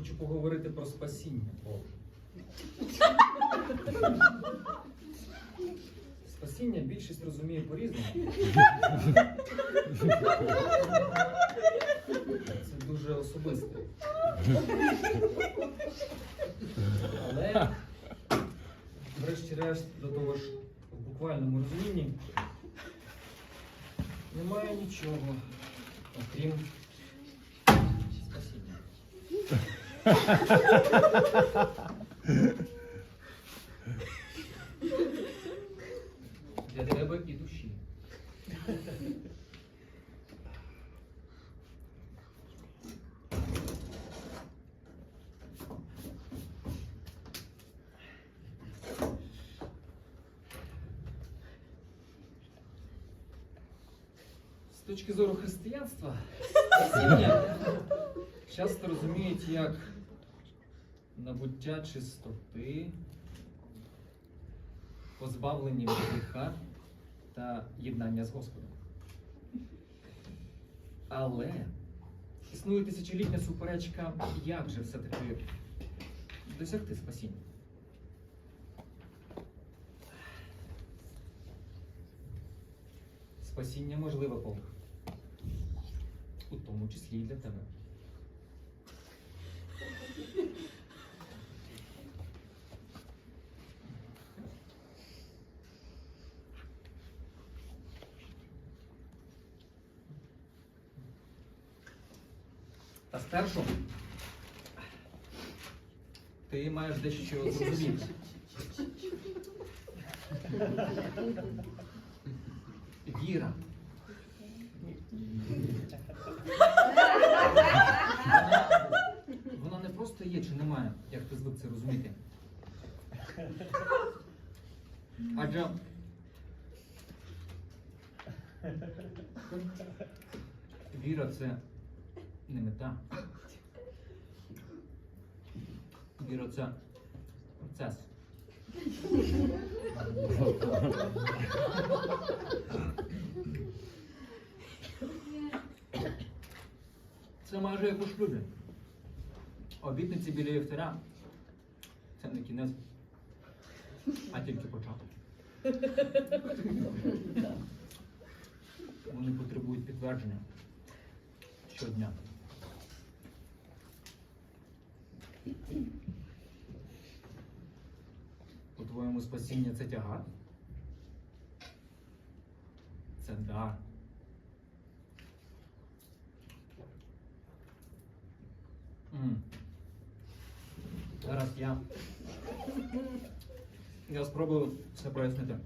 Хочу поговорити про спасіння. Спасіння більшість розуміє по-різному. Це дуже особисте. Але, врешті-решт, до того ж, в буквальному розумінні немає нічого, окрім Для тебе і душі. З точки зору християнства, спасіння часто розуміють як набуття чистоти, позбавлені від гріха та єднання з Господом. Але існує тисячолітня суперечка, як же все-таки досягти спасіння. Спасіння можливе, Бог. У тому числі і для тебе. Та спершу ти маєш дещо зрозуміти. Віра. Вона, вона не просто є чи немає, як ти звик це розуміти. Адже віра це не мета. Віра це процес. Це майже як у шлюбі. Обітниці біля Євтаря це не кінець, а тільки початок. Вони потребують підтвердження щодня. У твоєму спасіння це тягар. Це дар. М. Зараз я. Я спробую все пояснити.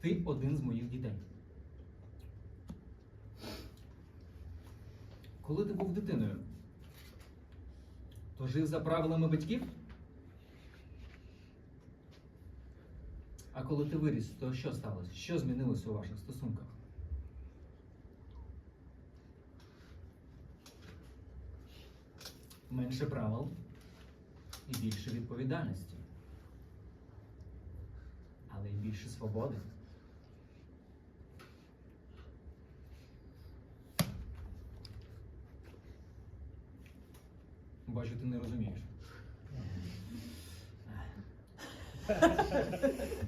Ти один з моїх дітей. Коли ти був дитиною, то жив за правилами батьків? А коли ти виріс, то що сталося? Що змінилося у ваших стосунках? Менше правил і більше відповідальності. Але й більше свободи. Бачу, ти не розумієш.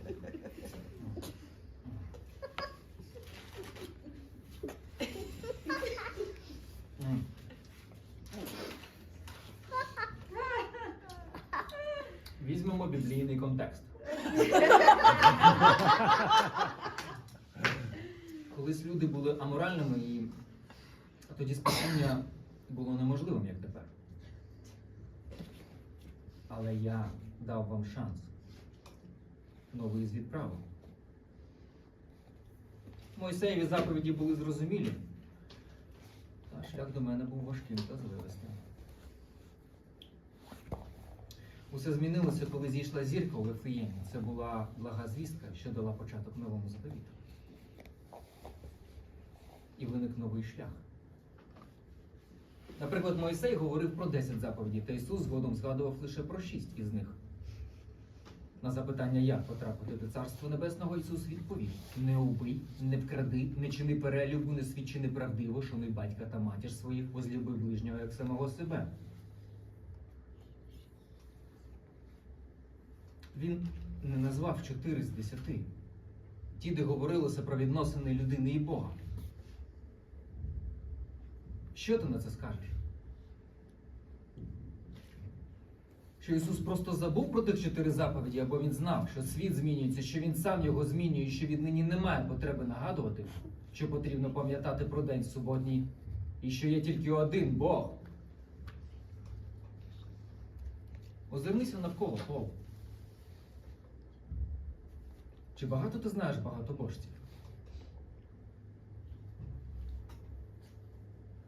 Колись люди були аморальними і тоді спасіння було неможливим, як тепер. Але я дав вам шанс. Новий звіт правил. Мойсеєві заповіді були зрозумілі. Та шлях до мене був важким та звивистим. Усе змінилося, коли зійшла зірка у Вифлеємі. Це була блага звістка, що дала початок новому заповіту. І виник новий шлях. Наприклад, Мойсей говорив про 10 заповідей, та Ісус згодом згадував лише про 6 із них. На запитання, як потрапити до Царства Небесного, Ісус відповів: не убий, не вкради, не чини перелюбу, не свідчи неправдиво, шануй батька та матір своїх, возлюби ближнього як самого себе. Він не назвав чотири з десяти. Ті, де говорилося про відносини людини і Бога. Що ти на це скажеш? Що Ісус просто забув про тих чотири заповіді, або Він знав, що світ змінюється, що Він сам його змінює, і що віднині немає потреби нагадувати, що потрібно пам'ятати про день суботній, і що є тільки один Бог. Озирнися навколо, Пол. Чи багато ти знаєш багатобожців?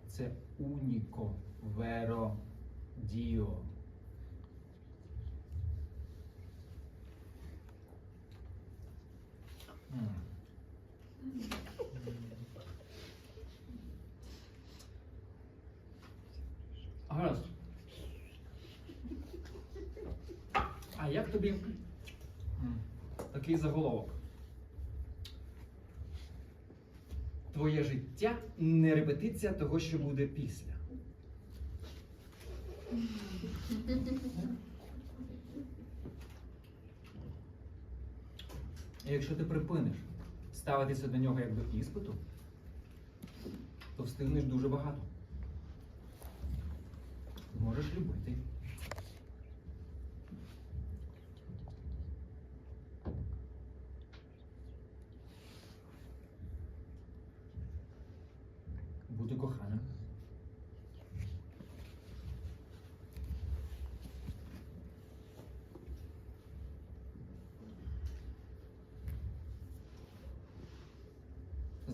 Це уніко, веро, діо. Гаразд. А як тобі такий заголовок? Твоє життя не репетиція того, що буде після. І якщо ти припиниш ставитися до нього як до іспиту, то встигнеш дуже багато. Можеш любити.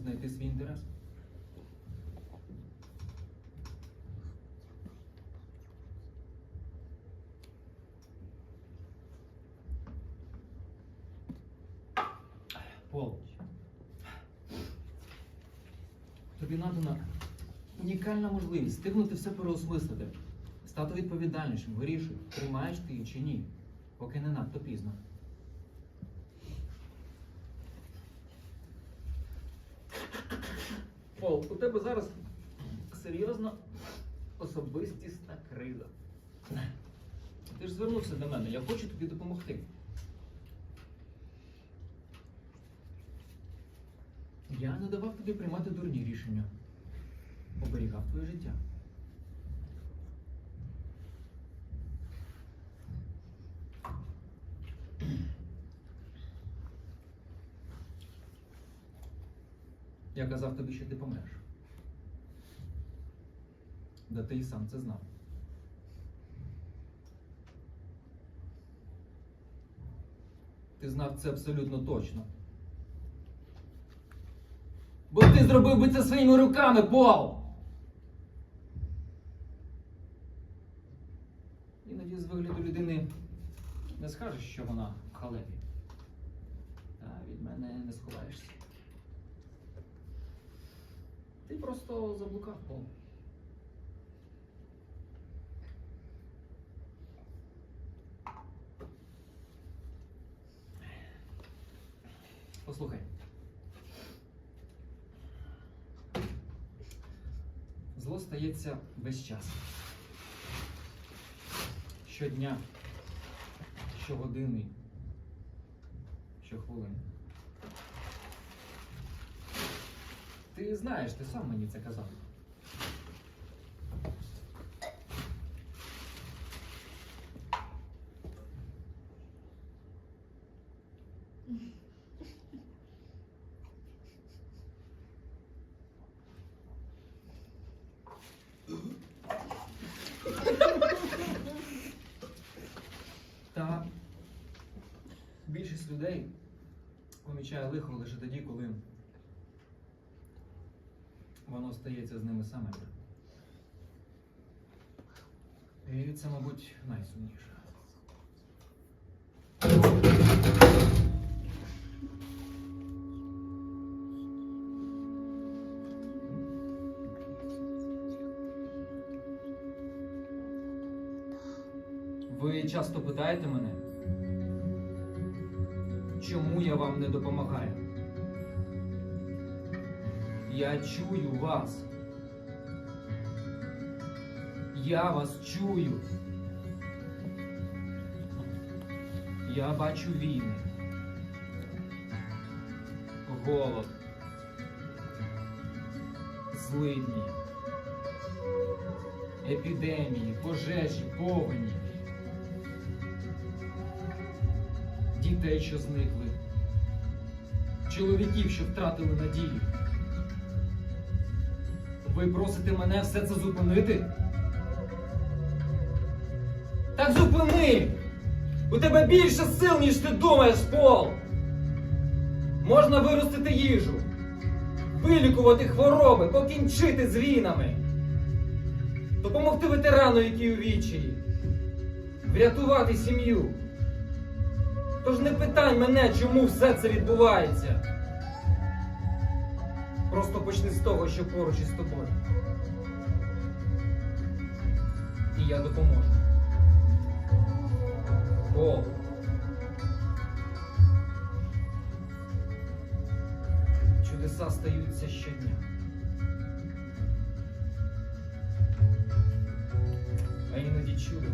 Знайти свій інтерес. Пол. Тобі надана унікальна можливість стигнути все переосмислити, стати відповідальнішим, вирішуй, приймаєш ти її чи ні, поки не надто пізно. Пол, у тебе зараз серйозна особистісна криза. Ти ж звернувся до мене, я хочу тобі допомогти. Я не давав тобі приймати дурні рішення. Оберігав твоє життя. Я казав тобі, що ти помреш. Да ти і сам це знав. Ти знав це абсолютно точно. Бо ти зробив би це своїми руками, Пол! Іноді з вигляду людини не скажеш, що вона в халепі. Та від мене не сховаєшся. Ти просто заблукав, Пол. Послухай. Зло стається весь час. Щодня, щогодини, щохвилини. Ти знаєш, ти сам мені це казав. Та більшість людей помічає лихо лише тоді, коли воно стається з ними самими. І це, мабуть, найсумніше. Ви часто питаєте мене, чому я вам не допомагаю. Я чую вас. Я вас чую. Я бачу війни. Голод. Злидні. Епідемії, пожежі, повені. Дітей, що зникли. Чоловіків, що втратили надію. Ви просите мене все це зупинити? Так зупини! У тебе більше сил, ніж ти думаєш, Пол! Можна виростити їжу, вилікувати хвороби, покінчити з війнами, допомогти ветерану, який у відчаї, врятувати сім'ю. Тож не питай мене, чому все це відбувається. Просто почни з того, що поруч із тобою. І я допоможу. Пол. Чудеса стаються щодня. А іноді чудо